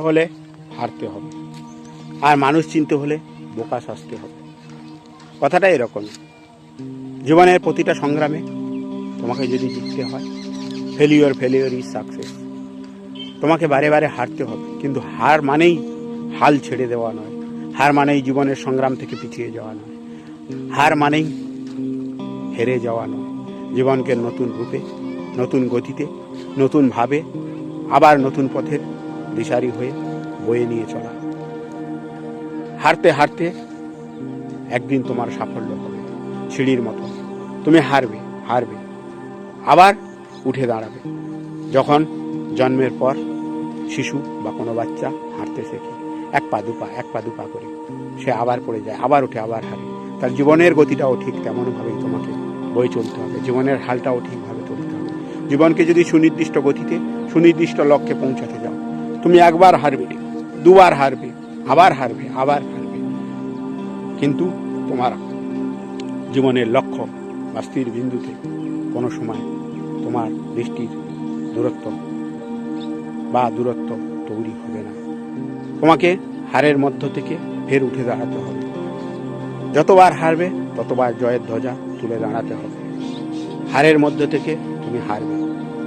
হলে হারতে হবে। আর মানুষ চিনতে হলে বোকা সাজতে হবে। কথাটা এরকম। জীবনের প্রতিটা সংগ্রামে তোমাকে যদি জিততে হয় ফেলিওর ফেলিওর ইজ সাকসেস তোমাকে বারে বারে হারতে হবে। কিন্তু হার মানেই হাল ছেড়ে দেওয়া নয়। হার মানেই জীবনের সংগ্রাম থেকে পিছিয়ে যাওয়া নয়। হার মানেই হেরে যাওয়া নয়। জীবনকে নতুন রূপে, নতুন গতিতে, নতুন ভাবে, আবার নতুন পথের দিশারি হয়ে বয়ে নিয়ে চলা। হারতে হারতে একদিন তোমার সাফল্য হবে, সিঁড়ির মতো। তুমি হারবে হারবে, আবার উঠে দাঁড়াবে। যখন জন্মের পর শিশু বা কোনো বাচ্চা হাঁটতে শেখে, এক পা দুপা এক পা দুপা করে, সে আবার পড়ে যায়, আবার উঠে, আবার হারে তার জীবনের গতিটাও ঠিক তেমনভাবেই তোমাকে বয়ে চলতে হবে, জীবনের হালটাও ঠিকভাবে তুলতে হবে। জীবনকে যদি সুনির্দিষ্ট গতিতে, সুনির্দিষ্ট লক্ষ্যে পৌঁছাতে যাও তুমি একবার হারবে, দুবার হারবে, আবার হারবে আবার হারবে। কিন্তু তোমার জীবনের লক্ষ্য বা স্থির বিন্দুতে কোনো সময় তোমার দৃষ্টির দূরত্ব বা দূরত্ব তৈরি হবে না। তোমাকে হারের মধ্য থেকে ফের উঠে দাঁড়াতে হবে। যতবার হারবে, ততবার জয়ের ধ্বজা তুলে দাঁড়াতে হবে। হারের মধ্য থেকে তুমি হারবে,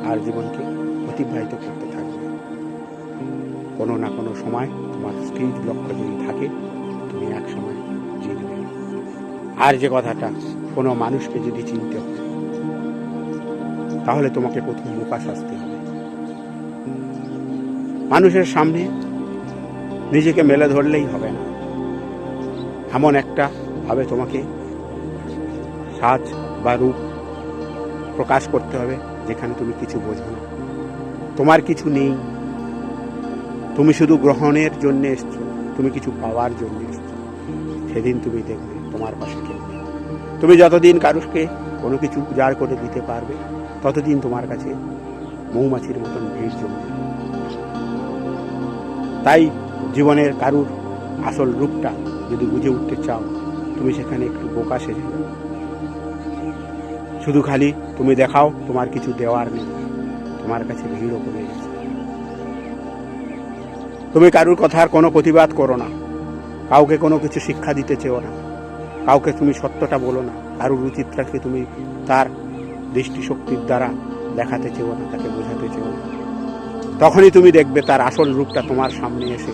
আর জীবনকে অতিবাহিত করতে কোনো না কোনো সময় তোমার স্থির লক্ষ্য যদি থাকে, তুমি এক সময় জিতবে আর যে কথাটা কোনো মানুষকে যদি চিনতে হয়, তাহলে তোমাকে প্রথম বোকা সাজতে হবে। মানুষের সামনে নিজেকে মেলে ধরলেই হবে না। এমন একটা ভাবে তোমাকে সাজ বা রূপ প্রকাশ করতে হবে, যেখানে তুমি কিছু বোঝো না। তোমার কিছু নেই। তুমি শুধু গ্রহণের জন্য এসছো, তুমি কিছু পাওয়ার জন্য এসছো। সেদিন তুমি দেখবে তোমার পাশে কেউ। তুমি যতদিন কারুষকে কোনো কিছু উজাড় করে দিতে পারবে, ততদিন তোমার কাছে মৌমাছির মতন ভিড় জমবে। তাই জীবনের কারুর আসল রূপটা যদি বুঝে উঠতে চাও, তুমি সেখানে একটু বোকা সেজে শুধু খালি তুমি দেখাও, তোমার কিছু দেওয়ার নেই। তোমার কাছে ভিড়ও কমে গেছে। তুমি কারুর কথার কোনো প্রতিবাদ করো না। কাউকে কোনো কিছু শিক্ষা দিতে চেও না। কাউকে তুমি সত্যটা বলো না। কারুর রুচিত্রাকে তুমি তার দৃষ্টিশক্তির দ্বারা দেখাতে চেও না, তাকে বোঝাতে চেও না। তখনই তুমি দেখবে তার আসল রূপটা তোমার সামনে এসে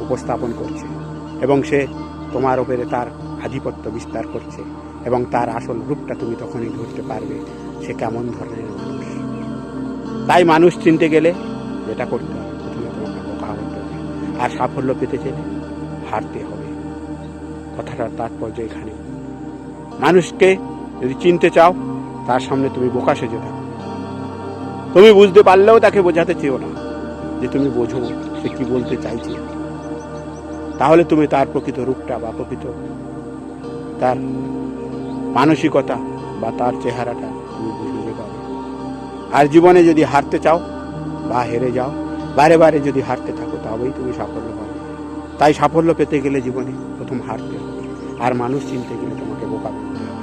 উপস্থাপন করছে এবং সে তোমার ওপরে তার আধিপত্য বিস্তার করছে এবং তার আসল রূপটা তুমি তখনই ধরতে পারবে, সে কেমন ধরনের মানুষ। তাই মানুষ চিনতে গেলে যেটা করতে হবে। আর সাফল্য পেতে চাইলে হারতে হবে। কথাটার তাৎপর্য এখানে। মানুষকে যদি চিনতে চাও, তার সামনে তুমি বোকা সেজে থাকো। তুমি বুঝতে পারলেও তাকে বোঝাতে চেও না যে তুমি বোঝো সে কি বলতে চাইছে। তাহলে তুমি তার প্রকৃত রূপটা বা প্রকৃত তার মানসিকতা বা তার চেহারাটা তুমি বুঝতে পারবে আর জীবনে যদি হারতে চাও বা হেরে যাও বারে বারে যদি হারতে থাকো, তবেই তুমি সাফল্য পাবে। তাই সাফল্য পেতে গেলে জীবনে প্রথম হারতে হবে। আর মানুষ চিনতে গেলে তোমাকে বোকা করতে হবে